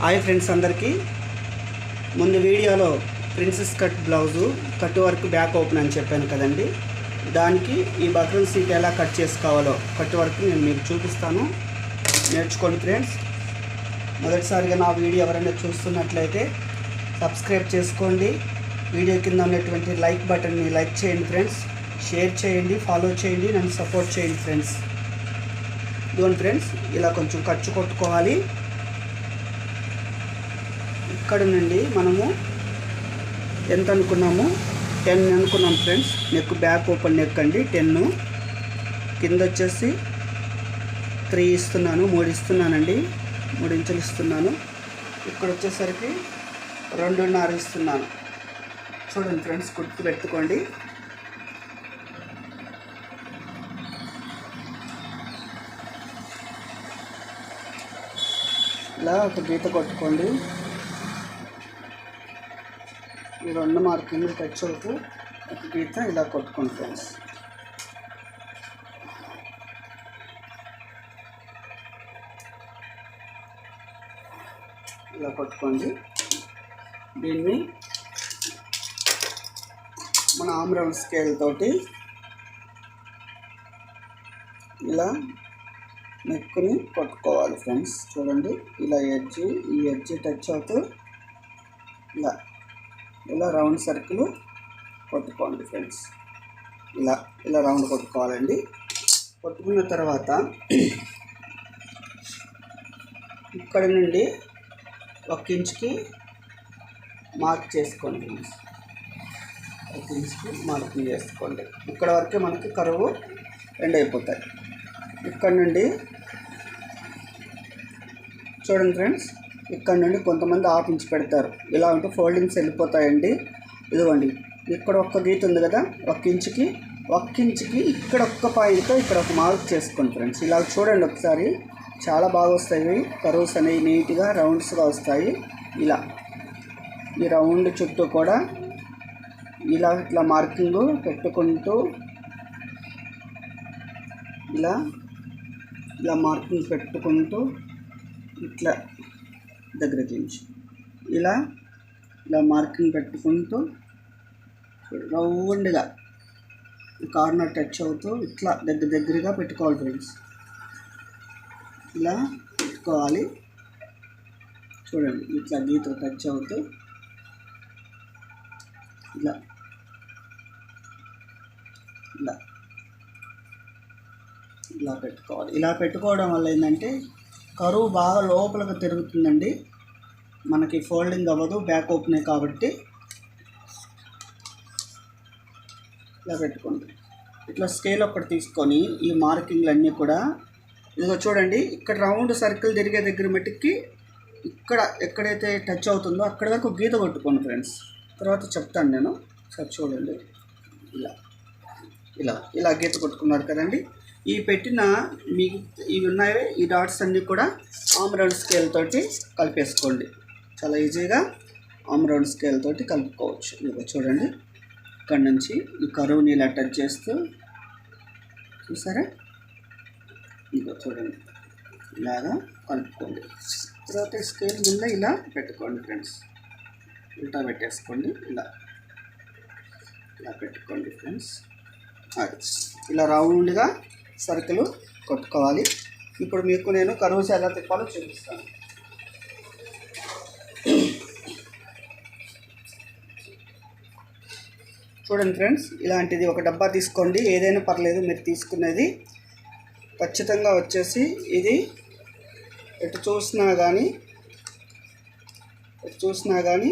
Hi friends అందరికీ. ముందు వీడియోలో princess cut blouse cut work back open అని చెప్పాను కదండి. దానికి ఈ బటన్ సీట్ ఎలా కట్ చేసుకోవాలో కట్ వర్క్ నేను మీకు చూపిస్తాను. నేర్చుకోండి ఫ్రెండ్స్. మొదటిసారిగా నా వీడియో ఎవరైనా చూస్తున్నట్లయితే సబ్స్క్రైబ్ చేసుకోండి. వీడియో కింద ఉన్నటువంటి లైక్ బటన్ని లైక్ చేయండి ఫ్రెండ్స్. షేర్ చేయండి ఫాలో చేయండి నన్ను సపోర్ట్ చేయండి ఫ్రెండ్స్. ఇదిగోండి ఫ్రెండ్స్ ఇలా కొంచెం ఖర్చు కొట్టుకోవాలి. ఇక్కడ నుండి మనము ఎంత అనుకున్నాము? టెన్ అనుకున్నాం friends. Neck back open neck అండి. టెన్ కింద వచ్చేసి త్రీ ఇస్తున్నాను మూడు ఇస్తున్నానండి. మూడు ఇంచులు ఇస్తున్నాను. ఇక్కడ వచ్చేసరికి రెండున్నర ఇస్తున్నాను. చూడండి ఫ్రెండ్స్ గుర్తు పెట్టుకోండి. ఇలా ఒక గీత కొట్టుకోండి. ఈ రెండు మార్కింగ్ టచ్ అవుతూ ఒక గీత ఇలా కొట్టుకోండి ఫ్రెండ్స్. ఇలా కొట్టుకోండి. దీన్ని మన ఆమ్రౌండ్ స్కేల్ తోటి ఇలా నెక్కుని కొట్టుకోవాలి ఫ్రెండ్స్. చూడండి ఇలా ఎడ్జి ఈ ఎడ్జి టచ్ అవుతూ ఇలా ఇలా రౌండ్ సర్కిల్ కొట్టుకోండి ఫ్రెండ్స్. ఇలా ఇలా రౌండ్ కొట్టుకోవాలండి. కొట్టుకున్న తర్వాత ఇక్కడ నుండి ఒక ఇంచుకి మార్క్ చేసుకోండి ఫ్రెండ్స్. ఒక ఇంచుకి మార్కింగ్ చేసుకోండి. ఇక్కడ వరకే మనకి కరువు ఎండ్ అయిపోతాయి. ఇక్కడ నుండి చూడండి ఫ్రెండ్స్. ఇక్కడ నుండి కొంతమంది హాఫ్ ఇంచ్ పెడతారు. ఇలా ఉంటే ఫోల్డింగ్స్ వెళ్ళిపోతాయండి. ఇదిగోండి. ఇక్కడ ఒక్క గీత ఉంది కదా? ఒక్క ఇంచుకి ఒక్క ఇంచుకి ఇక్కడ ఒక్క పాయింట్తో ఇక్కడ ఒక మార్క్ చేసుకోండి ఫ్రెండ్స్. ఇలా చూడండి ఒకసారి. చాలా బాగా వస్తాయి. కర్వ్స్ అనేవి నీట్గా రౌండ్స్గా వస్తాయి. ఇలా. ఈ రౌండ్ చుట్టూ కూడా ఇలా ఇట్లా మార్కింగ్ పెట్టుకుంటూ ఇలా ఇలా మార్కింగ్ పెట్టుకుంటూ ఇట్లా దగ్గర నుంచి ఇలా ఇలా మార్కింగ్ పెట్టుకుంటూ రౌండ్గా కార్నర్ టచ్ అవుతూ ఇట్లా దగ్గర దగ్గరగా పెట్టుకోవాలి ఫ్రెండ్స్. ఇలా పెట్టుకోవాలి. చూడండి ఇట్లా గీత టచ్ అవుతూ ఇలా ఇలా ఇలా పెట్టుకోవాలి. ఇలా పెట్టుకోవడం వల్ల ఏంటంటే కరువు బాగా లోపలికి తిరుగుతుందండి. మనకి ఫోల్డింగ్ అవ్వదు బ్యాక్ ఓపెనే కాబట్టి. ఇలా పెట్టుకోండి. ఇట్లా స్కేల్ ఒకటి తీసుకొని ఈ మార్కింగ్లు అన్నీ కూడా ఇదిగో చూడండి ఇక్కడ రౌండ్ సర్కిల్ తిరిగే దగ్గర మట్టుకి ఇక్కడ ఎక్కడైతే టచ్ అవుతుందో అక్కడ వరకు గీత కొట్టుకోండి ఫ్రెండ్స్. తర్వాత చెప్తాను నేను. సార్ చూడండి. ఇలా ఇలా ఇలా గీత కొట్టుకున్నారు కదండి. ఈ పెట్టిన మీకు ఇవి ఉన్నాయి ఈ డాట్స్ అన్నీ కూడా ఆమ్ రౌండ్ స్కేల్ తోటి కలిపేసుకోండి. చాలా ఈజీగా ఆమ్ రౌండ్ స్కేల్ తోటి కలుపుకోవచ్చు. ఇదిగో చూడండి. ఇక్కడ నుంచి ఈ కరువుని నీళ్ళు అటాచ్ చేస్తూ చూసారా? ఇదిగో చూడండి. ఇలాగా కలుపుకోండి. తర్వాత స్కేల్ మీద ఇలా పెట్టుకోండి ఫ్రెండ్స్. ఉల్టా పెట్టేసుకోండి. ఇలా. ఇలా పెట్టుకోండి ఫ్రెండ్స్. అది ఇలా రౌండ్గా సరుకులు కొట్టుకోవాలి. ఇప్పుడు మీకు నేను కరువుస్ ఎలా తిప్పాలో చూపిస్తాను. చూడండి ఫ్రెండ్స్ ఇలాంటిది ఒక డబ్బా తీసుకోండి. ఏదైనా పర్లేదు మీరు తీసుకునేది ఖచ్చితంగా వచ్చేసి ఇది ఎటు చూసినా కానీ ఎటు చూసినా కానీ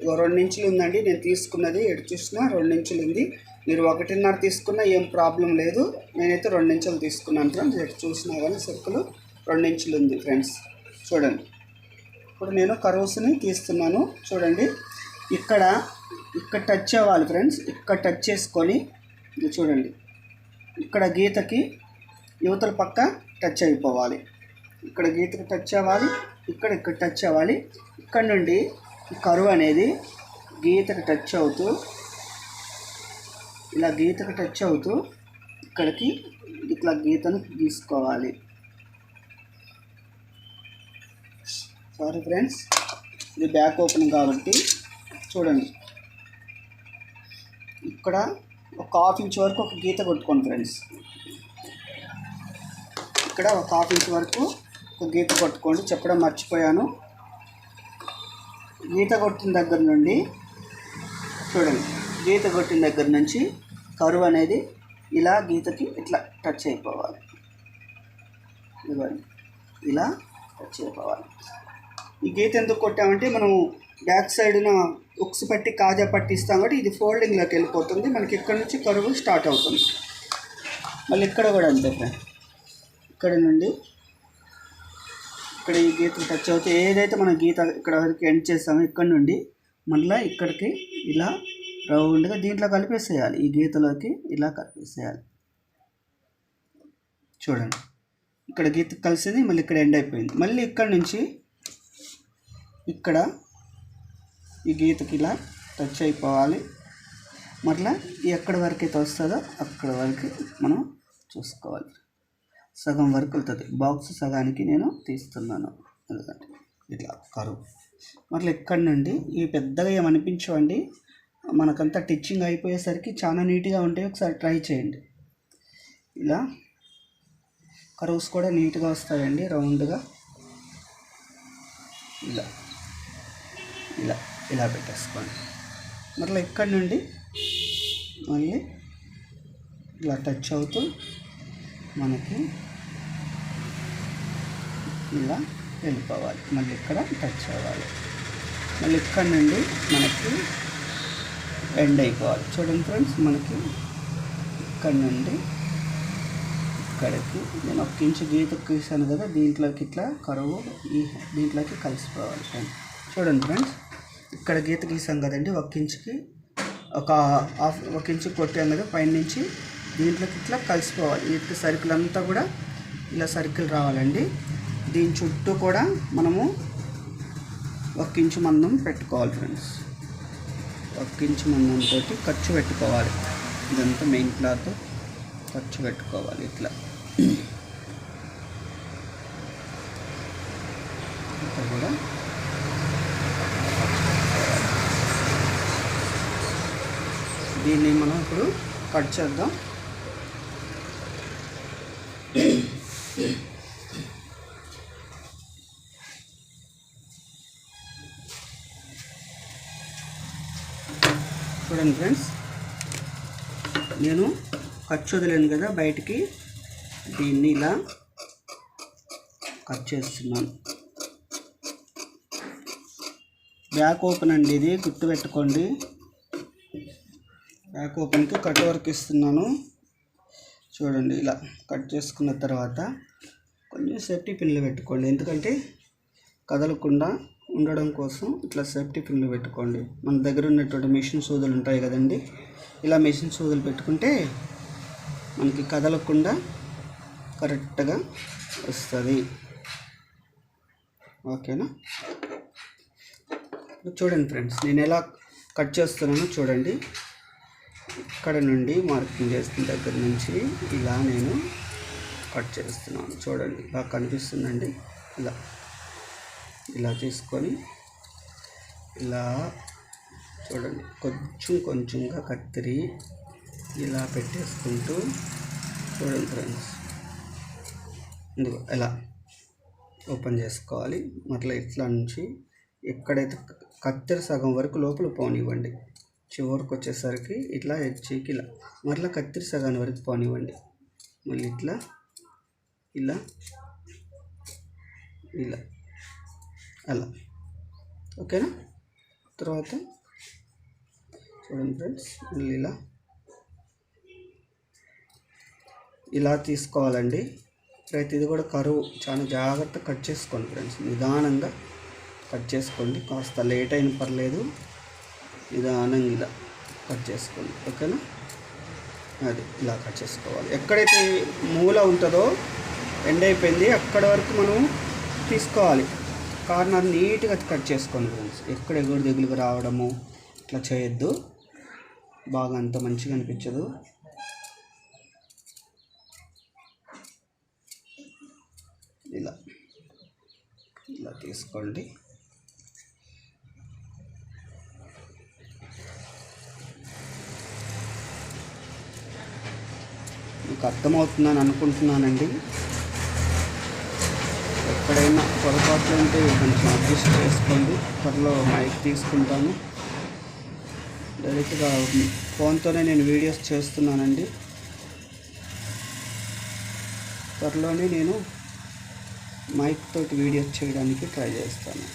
ఇగో రెండు ఇంచులు ఉందండి. నేను తీసుకున్నది ఎటు చూసినా రెండు ఇంచులు ఉంది. మీరు ఒకటిన్నర తీసుకున్నా ఏం ప్రాబ్లం లేదు. నేనైతే రెండు తీసుకున్నాను ఫ్రెండ్స్ ఎటు చూసినా కానీ సర్కిల్ రెండు ఉంది ఫ్రెండ్స్ చూడండి. ఇప్పుడు నేను కరోస్ని తీస్తున్నాను. చూడండి. ఇక్కడ ఇక్కడ టచ్ అవ్వాలి ఫ్రెండ్స్ ఇక్కడ టచ్ చేసుకొని చూడండి. ఇక్కడ గీతకి యువతల పక్క టచ్ అయిపోవాలి. ఇక్కడ గీతకి టచ్ అవ్వాలి. ఇక్కడ ఇక్కడ టచ్ అవ్వాలి. ఇక్కడ నుండి కరువు అనేది గీతకి టచ్ అవుతూ ఇలా గీతకు టచ్ అవుతూ ఇక్కడికి ఇట్లా గీతను తీసుకోవాలి సారీ ఫ్రెండ్స్ ఇది బ్యాక్ ఓపెన్ కాబట్టి చూడండి. ఇక్కడ ఒక హాఫ్ ఇంచ్ వరకు ఒక గీత కొట్టుకోండి ఫ్రెండ్స్ ఇక్కడ ఒక హాఫ్ ఇంచ్ వరకు ఒక గీత కొట్టుకోండి. చెప్పడం మర్చిపోయాను. గీత కొట్టిన దగ్గర నుండి చూడండి. గీత కొట్టిన దగ్గర నుంచి కరువు అనేది ఇలా గీతకి ఇట్లా టచ్ అయిపోవాలి. ఇవ్వండి ఇలా టచ్ అయిపోవాలి. ఈ గీత ఎందుకు కొట్టామంటే మనం బ్యాక్ సైడ్న ఉక్స్ పట్టి కాజా పట్టిస్తాం కాబట్టి ఇది ఫోల్డింగ్లోకి వెళ్ళిపోతుంది. మనకి ఇక్కడ నుంచి కరువు స్టార్ట్ అవుతుంది. మళ్ళీ ఇక్కడ కూడా అంతే ఫ్రెండ్ ఇక్కడ నుండి ఇక్కడ ఈ గీత టచ్ అవుతే ఏదైతే మనం గీత ఇక్కడ వరకు ఎండ్ చేస్తామో ఇక్కడ నుండి మళ్ళీ ఇక్కడికి ఇలా రౌండ్గా దీంట్లో కలిపేసేయాలి. ఈ గీతలోకి ఇలా కలిపేసేయాలి. చూడండి. ఇక్కడ గీత కలిసేది మళ్ళీ ఇక్కడ ఎండ్ అయిపోయింది. మళ్ళీ ఇక్కడ నుంచి ఇక్కడ ఈ గీతకి ఇలా టచ్ అయిపోవాలి. మరలా ఎక్కడి వరకు అయితే వస్తుందో అక్కడ వరకు మనం చూసుకోవాలి. సగం వరకు వెళ్తుంది బాక్స్ సగానికి నేను తీస్తున్నాను. ఎందుకంటే ఇట్లా కరువు. మరలా ఇక్కడ నుండి ఇవి పెద్దగా ఏమనిపించవండి? మనకంతా టిచ్చింగ్ అయిపోయేసరికి చాలా నీట్గా ఉంటాయి. ఒకసారి ట్రై చేయండి. ఇలా. కరువుస్ కూడా నీట్గా వస్తాయండి రౌండ్గా ఇలా. ఇలా. ఇలా పెట్టేసుకోండి. మరలా ఇక్కడ నుండి మళ్ళీ ఇలా టచ్ అవుతూ మనకి ఇలా వెళ్ళిపోవాలి. మళ్ళీ ఇక్కడ టచ్ అవ్వాలి. మళ్ళీ ఇక్కడ నుండి మనకి ఎండ్ అయిపోవాలి. చూడండి ఫ్రెండ్స్ మనకి ఇక్కడ నుండి ఇక్కడికి నేను ఒక ఇంచు గీత గీసాను కదా దీంట్లోకి ఇట్లా కరువు ఈ దీంట్లోకి కలిసిపోవాలి ఫ్రెండ్స్ చూడండి ఫ్రెండ్స్ ఇక్కడ గీత గీసాం కదండి ఒక ఇంచుకి ఒక హాఫ్ ఒక ఇంచు కొట్టాం కదా పైన నుంచి దీంట్లోకి ఇట్లా కలిసిపోవాలి. ఇట్లా సర్కిల్ అంతా కూడా ఇలా సర్కిల్ రావాలండి. దీని చుట్టూ కూడా మనము ఒక ఇంచు మందం పెట్టుకోవాలి ఫ్రెండ్స్ ఇంచు మందంతో ఖర్చు పెట్టుకోవాలి. ఇదంతా మెయిన్ క్లాత్ ఖర్చు పెట్టుకోవాలి ఇట్లా. ఇంత కూడా దీన్ని మనం ఇప్పుడు కట్ చేద్దాం. చూడండి ఫ్రెండ్స్. నేను ఖర్చు వదిలేను కదా బయటికి. దీన్ని ఇలా కట్ చేస్తున్నాను. బ్యాక్ ఓపెన్ అండి ఇది గుర్తు పెట్టుకోండి. బ్యాక్ ఓపెన్కి కట్ వర్క్ ఇస్తున్నాను. చూడండి ఇలా కట్ చేసుకున్న తర్వాత కొంచెం సేఫ్టీ పిన్లు పెట్టుకోండి. ఎందుకంటే కదలకుండా ఉండడం కోసం ఇట్లా సేఫ్టీ పిన్లు పెట్టుకోండి. మన దగ్గర ఉన్నటువంటి మిషన్ సూదులు ఉంటాయి కదండి. ఇలా మిషన్ సూదులు పెట్టుకుంటే మనకి కదలకుండా కరెక్ట్గా వస్తుంది. ఓకేనా? చూడండి ఫ్రెండ్స్ నేను ఎలా కట్ చేస్తున్నానో చూడండి. ఇక్కడ నుండి మార్కింగ్ చేసిన దగ్గర నుంచి ఇలా నేను కట్ చేస్తున్నాను. చూడండి ఇలా కనిపిస్తుందండి. ఇలా. ఇలా తీసుకొని ఇలా చూడండి. కొంచెం కొంచెంగా కత్తిరి ఇలా పెట్టేసుకుంటూ చూడండి ఫ్రెండ్స్. ఇందులో ఎలా ఓపెన్ చేసుకోవాలి. మరలా ఇట్లా నుంచి ఎక్కడైతే కత్తెర సగం వరకు లోపల పోనివ్వండి. చివరికి వచ్చేసరికి ఇట్లా హెచ్ಚಿకి ఇలా మరలా కత్తిరి సగాని వరకు పోనివ్వండి. మళ్ళీ ఇట్లా ఇలా ఇలా. అలా ఓకేనా? తర్వాత చూడండి ఫ్రెండ్స్ మళ్ళీ ఇలా ఇలా తీసుకోవాలండి. ప్రతిది కూడా కరువు. చాలా జాగ్రత్త కట్ చేసుకోండి ఫ్రెండ్స్. నిదానంగా కట్ చేసుకోండి. కాస్త లేట్ అయిన పర్లేదు. నిదానంగా ఇలా కట్ చేసుకోండి. ఓకేనా? అది ఇలా కట్ చేసుకోవాలి. ఎక్కడైతే మూల ఉంటుందో ఎండ్ అయిపోయింది అక్కడ వరకు మనం తీసుకోవాలి. కార్నర్ నీట్గా కట్ చేసుకోండి ఫ్రెండ్స్. ఎక్కడ ఎగురు దిగులుగా రావడము ఇట్లా చేయొద్దు. బాగా అంత మంచిగా అనిపించదు. ఇలా ఇలా తీసుకోండి. మీకు అర్థమవుతుందని అనుకుంటున్నానండి. ఎక్కడైనా పొరపాట్లు ఉంటే కొంచెం అడ్జస్ట్ చేసుకోండి. త్వరలో మైక్ తీసుకుంటాను. డైరెక్ట్గా ఫోన్తోనే నేను వీడియోస్ చేస్తున్నానండి. త్వరలోనే నేను మైక్ తోటి వీడియోస్ చేయడానికి ట్రై చేస్తాను.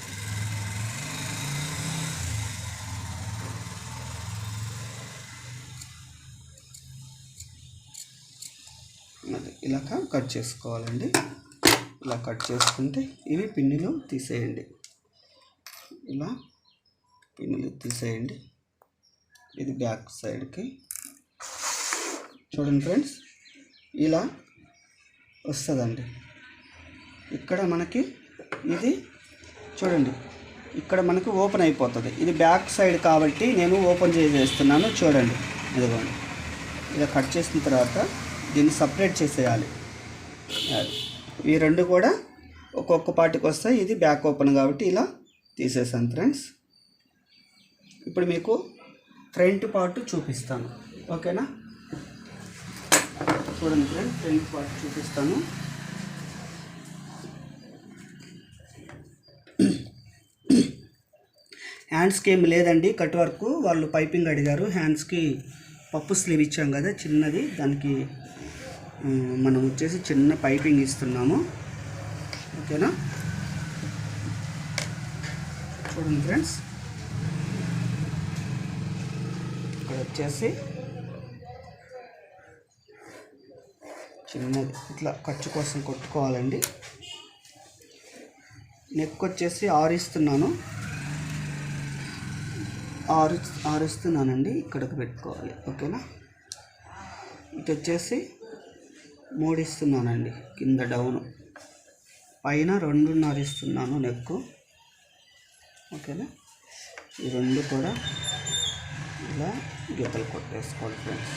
అది ఇలా కట్ చేసుకోవాలండి. ఇలా కట్ చేసుకుంటే ఇవి పిన్నులు తీసేయండి. ఇలా పిన్నులు తీసేయండి. ఇది బ్యాక్ సైడ్కి. చూడండి ఫ్రెండ్స్ ఇలా వస్తుందండి. ఇక్కడ మనకి ఇది చూడండి ఇక్కడ మనకి ఓపెన్ అయిపోతుంది. ఇది బ్యాక్ సైడ్ కాబట్టి నేను ఓపెన్ చేసేస్తున్నాను చూడండి. ఇదిగోండి. ఇలా కట్ చేసిన తర్వాత దీన్ని సపరేట్ చేసేయాలి. అది. ఈ రెండు కూడా ఒక్కొక్క పార్టీకి వస్తాయి. ఇది బ్యాక్ ఓపెన్ కాబట్టి ఇలా తీసేసాను ఫ్రెండ్స్. ఇప్పుడు మీకు ఫ్రంట్ పార్ట్ చూపిస్తాను. ఓకేనా? చూడండి ఫ్రెండ్ ఫ్రంట్ పార్ట్ చూపిస్తాను. హ్యాండ్స్కి ఏం లేదండి కట్ వర్క్. వాళ్ళు పైపింగ్ అడిగారు. హ్యాండ్స్కి పప్పు స్లీవ్ ఇచ్చాం కదా చిన్నది. దానికి మనం వచ్చేసి చిన్న పైపింగ్ ఇస్తున్నాము. ఓకేనా? చూడండి ఫ్రెండ్స్. ఇక్కడ వచ్చేసి చిన్నది ఇట్లా ఖర్చు కోసం కొట్టుకోవాలండి. నెక్ వచ్చేసి ఆరిస్తున్నాను. ఆరు ఆరుస్తున్నానండి. ఇక్కడికి పెట్టుకోవాలి. ఓకేనా? ఇటు వచ్చేసి మూడు ఇస్తున్నానండి కింద డౌన్. పైన రెండున్నర ఇస్తున్నాను నెక్ ఓకేనా? ఈ రెండు కూడా ఇలా గీతలు కొట్టేసుకోవాలి ఫ్రెండ్స్.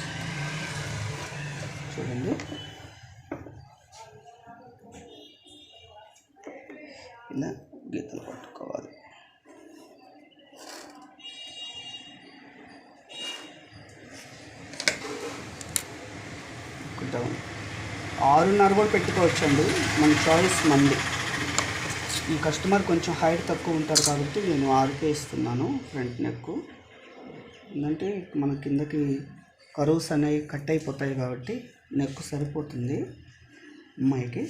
చూడండి. ఇలా గీతలు కొట్టుకోవాలి. డౌన్. ఆరున్నర కూడా పెట్టుకోవచ్చండి. మన చాయిస్ మంది. ఈ కస్టమర్ కొంచెం హైట్ తక్కువ ఉంటారు కాబట్టి నేను ఆరుకే ఇస్తున్నాను ఫ్రంట్ నెక్ ఏంటంటే మన కిందకి కరువుస్ అనేవి కట్ అయిపోతాయి కాబట్టి నెక్ సరిపోతుంది. అమ్మాయికి.